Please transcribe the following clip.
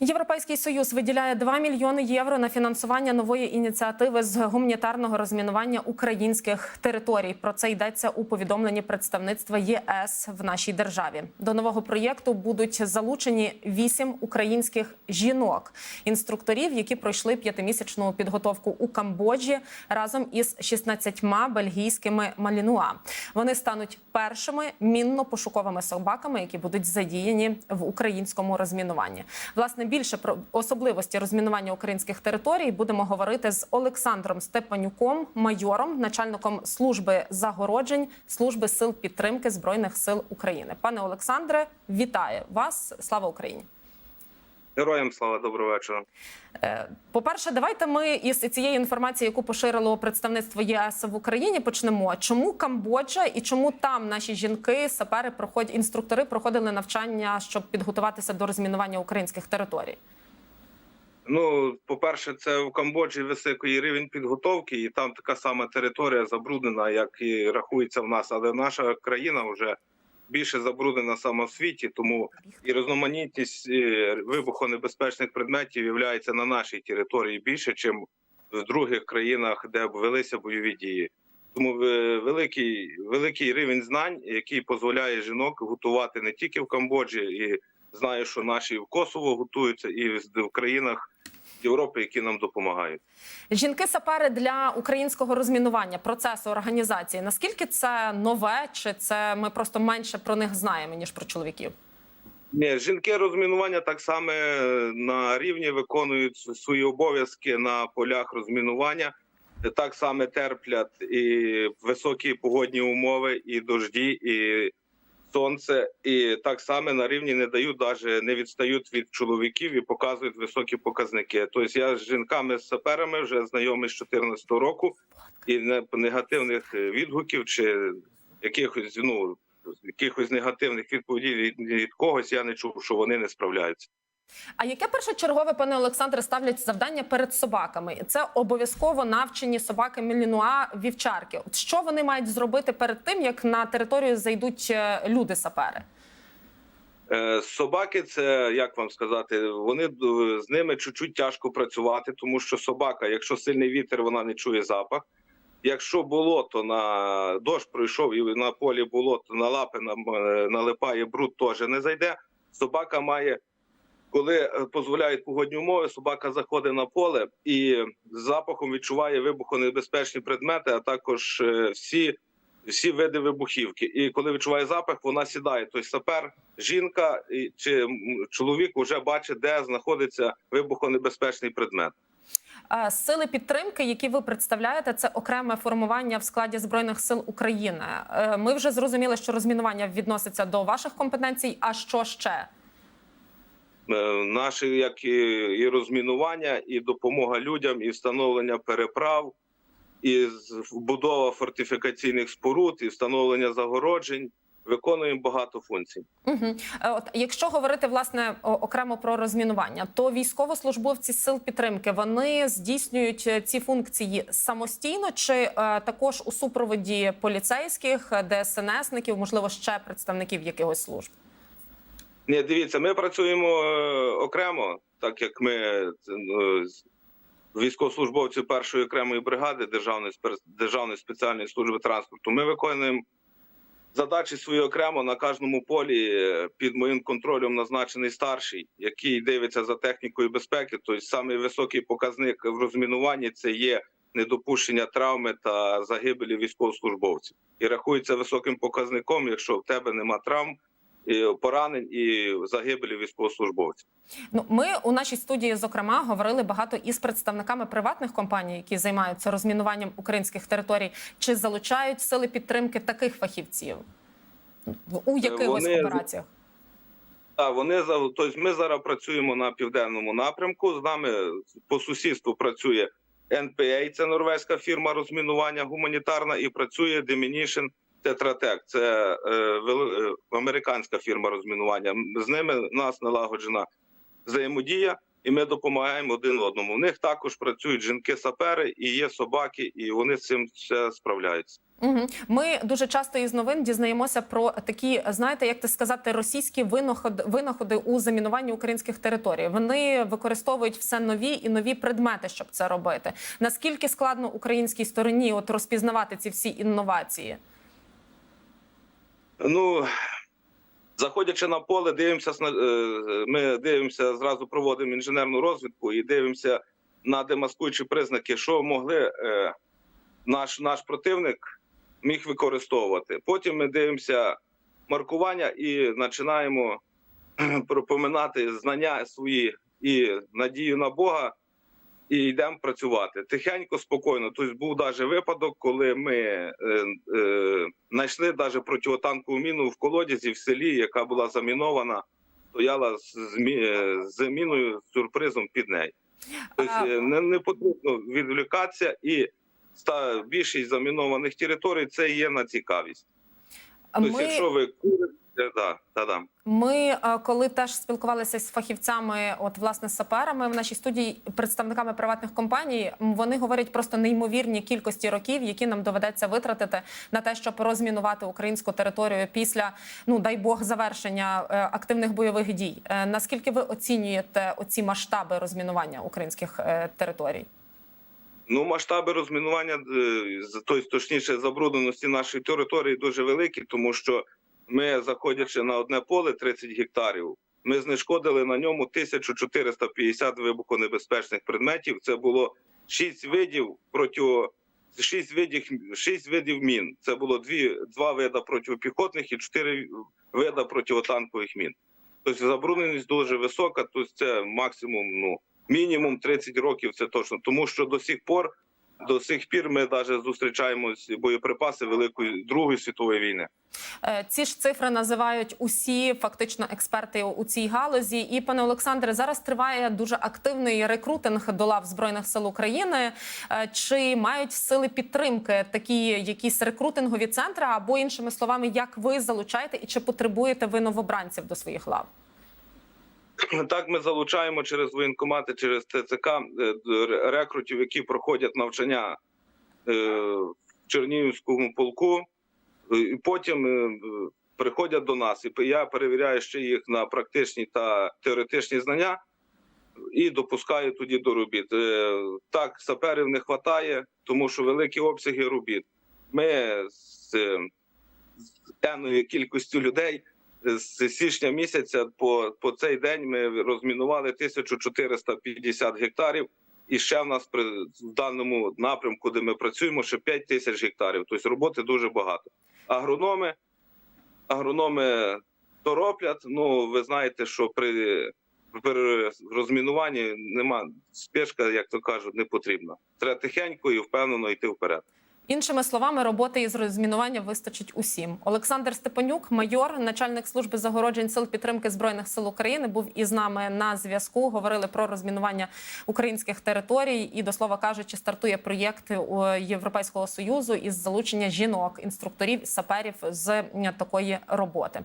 Європейський союз виділяє 2 мільйони євро на фінансування нової ініціативи з гуманітарного розмінування українських територій. Про це йдеться у повідомленні представництва ЄС в нашій державі. До нового проєкту будуть залучені вісім українських жінок, інструкторів, які пройшли п'ятимісячну підготовку у Камбоджі разом із 16 бельгійськими малінуа. Вони стануть першими мінно-пошуковими собаками, які будуть задіяні в українському розмінуванні. Власне, більше про особливості розмінування українських територій будемо говорити з Олександром Степанюком, майором, начальником служби загороджень служби сил підтримки збройних сил України. Пане Олександре, вітаю вас! Слава Україні! Героям слава доброго вечора. Е, По-перше, давайте ми із цієї інформації, яку поширило представництво ЄС в Україні, почнемо. Чому Камбоджа і чому там наші жінки, сапери, проходять інструктори проходили навчання, щоб підготуватися до розмінування українських територій? Ну, по-перше, це в Камбоджі високий рівень підготовки, і там така сама територія забруднена, як і рахується в нас. Але наша країна вже більше забруднена сама в світі, тому і різноманітність е, вибухонебезпечних предметів є на нашій території більше, ніж в других країнах, де велися бойові дії. Тому е, великий великий рівень знань, який дозволяє жінок готувати не тільки в Камбоджі, і знаю, що наші в Косово готуються, і в країнах Європи, які нам допомагають. Жінки-сапери для українського розмінування процесу організації. Наскільки це нове, чи це ми просто менше про них знаємо ніж про чоловіків? Ні, жінки розмінування так само на рівні виконують свої обов'язки на полях розмінування. Так само терплять і високі погодні умови, і дожді, і сонце, і так само на рівні не дають, навіть не відстають від чоловіків і показують високі показники. Тобто я з жінками з саперами вже знайомий з 2014 року, і негативних відгуків чи якихось ну якихось негативних відповідей від, від когось я не чув, що вони не справляються. А яке першочергове, пане Олександре, ставлять завдання перед собаками? Це обов'язково навчені собаки Мілінуа вівчарки. Що вони мають зробити перед тим, як на територію зайдуть е, люди-сапери? Е, Собаки, це як вам сказати, вони з ними чуть-чуть тяжко працювати, тому що собака, якщо сильний вітер, вона не чує запах. Якщо болото на дощ пройшов і на полі болото на лапи налипає бруд, теж не зайде. Собака має коли дозволяють погодні умови, собака заходить на поле і з запахом відчуває вибухонебезпечні предмети, а також всі всі види вибухівки. І коли відчуває запах, вона сідає. Тобто сапер, жінка чи чоловік вже бачить, де знаходиться вибухонебезпечний предмет. Сили підтримки, які ви представляєте, це окреме формування в складі збройних сил України. Ми вже зрозуміли, що розмінування відноситься до ваших компетенцій. А що ще? Наші як і, і розмінування, і допомога людям, і встановлення переправ, і будова фортифікаційних споруд, і встановлення загороджень. Виконуємо багато функцій. Угу. От якщо говорити власне окремо про розмінування, то військовослужбовці сил підтримки вони здійснюють ці функції самостійно, чи е, також у супроводі поліцейських, ДСНСників, можливо, ще представників якихось служб. Ні, дивіться, ми працюємо окремо, так як ми військовослужбовці першої окремої бригади Державної державної спеціальної служби транспорту. Ми виконуємо задачі свої окремо на кожному полі. Під моїм контролем назначений старший, який дивиться за технікою безпеки. Тобто самий високий показник в розмінуванні це є недопущення травми та загибелі військовослужбовців, і рахується високим показником, якщо в тебе нема травм поранень і загибелі військовослужбовців. Ну ми у нашій студії зокрема говорили багато із представниками приватних компаній, які займаються розмінуванням українських територій. Чи залучають сили підтримки таких фахівців у якихось вони... операціях? Так, вони тобто ми зараз працюємо на південному напрямку. З нами по сусідству працює NPA, це норвезька фірма розмінування гуманітарна, і працює Deminition Тетратек це е, е, американська фірма розмінування. З ними у нас налагоджена взаємодія. і ми допомагаємо один одному. В них також працюють жінки-сапери, і є собаки, і вони з цим все справляються. Угу. Ми дуже часто із новин дізнаємося про такі, знаєте, як ти сказати, російські винаходи, винаходи у замінуванні українських територій. Вони використовують все нові і нові предмети, щоб це робити. Наскільки складно українській стороні от розпізнавати ці всі інновації? Ну заходячи на поле, дивимося е, Ми дивимося зразу, проводимо інженерну розвідку і дивимося на демаскуючі признаки, що могли е, наш, наш противник міг використовувати. Потім ми дивимося маркування і починаємо пропоминати знання свої і надію на Бога. І йдемо працювати тихенько, спокійно. Тобто був навіть випадок, коли ми е, е, знайшли навіть противотанкову міну в колодязі в селі, яка була замінована, стояла з, з, е, з міною з сюрпризом під нею. Тобто е, не, не потрібно відволікатися, і ста, більшість замінованих територій це є на цікавість. Тобто, Ми... якщо ви да, да, да. Ми е, коли теж спілкувалися з фахівцями, от власне з саперами в нашій студії, представниками приватних компаній, вони говорять просто неймовірні кількості років, які нам доведеться витратити на те, щоб розмінувати українську територію після ну дай Бог завершення е, активних бойових дій. Е, Наскільки ви оцінюєте оці масштаби розмінування українських е, територій? Ну, масштаби розмінування, е, тобто, точніше, забрудненості нашої території дуже великі, тому що ми, заходячи на одне поле 30 гектарів, ми знешкодили на ньому 1450 вибухонебезпечних предметів. Це було 6 видів проти 6 видів, 6 видів мін. Це було дві, два вида протипіхотних і 4 вида протитанкових мін. Тобто забрудненість дуже висока, тобто це максимум, ну, мінімум 30 років це точно, тому що до сих пор, до сих пір ми навіть зустрічаємо боєприпаси Великої Другої світової війни. Е, Ці ж цифри називають усі фактично експерти у цій галузі. І пане Олександре, зараз триває дуже активний рекрутинг до лав збройних сил України. Е, Чи мають сили підтримки такі якісь рекрутингові центри, або іншими словами, як ви залучаєте і чи потребуєте ви новобранців до своїх лав? Так ми залучаємо через воєнкомати, через ТЦК е, рекрутів, які проходять навчання е, в Чернігівському полку, е, і потім приходять до нас. І я перевіряю ще їх на практичні та теоретичні знання і допускаю тоді до робіт. Так, саперів не вистачає, тому що великі обсяги робіт. Ми з енною кількістю людей з січня місяця по, по цей день ми розмінували 1450 гектарів. І ще в нас при в даному напрямку, де ми працюємо, ще 5 тисяч гектарів. Тобто роботи дуже багато. Агрономи, агрономи то роблять. Ну ви знаєте, що при, при розмінуванні нема спешка, як то кажуть, не потрібна. Треба тихенько і впевнено йти вперед. Іншими словами, роботи із розмінування вистачить усім. Олександр Степанюк, майор, начальник служби загороджень сил підтримки збройних сил України, був із нами на зв'язку. Говорили про розмінування українських територій. І до слова кажучи, стартує проєкт у Європейського союзу із залучення жінок, інструкторів, саперів з такої роботи.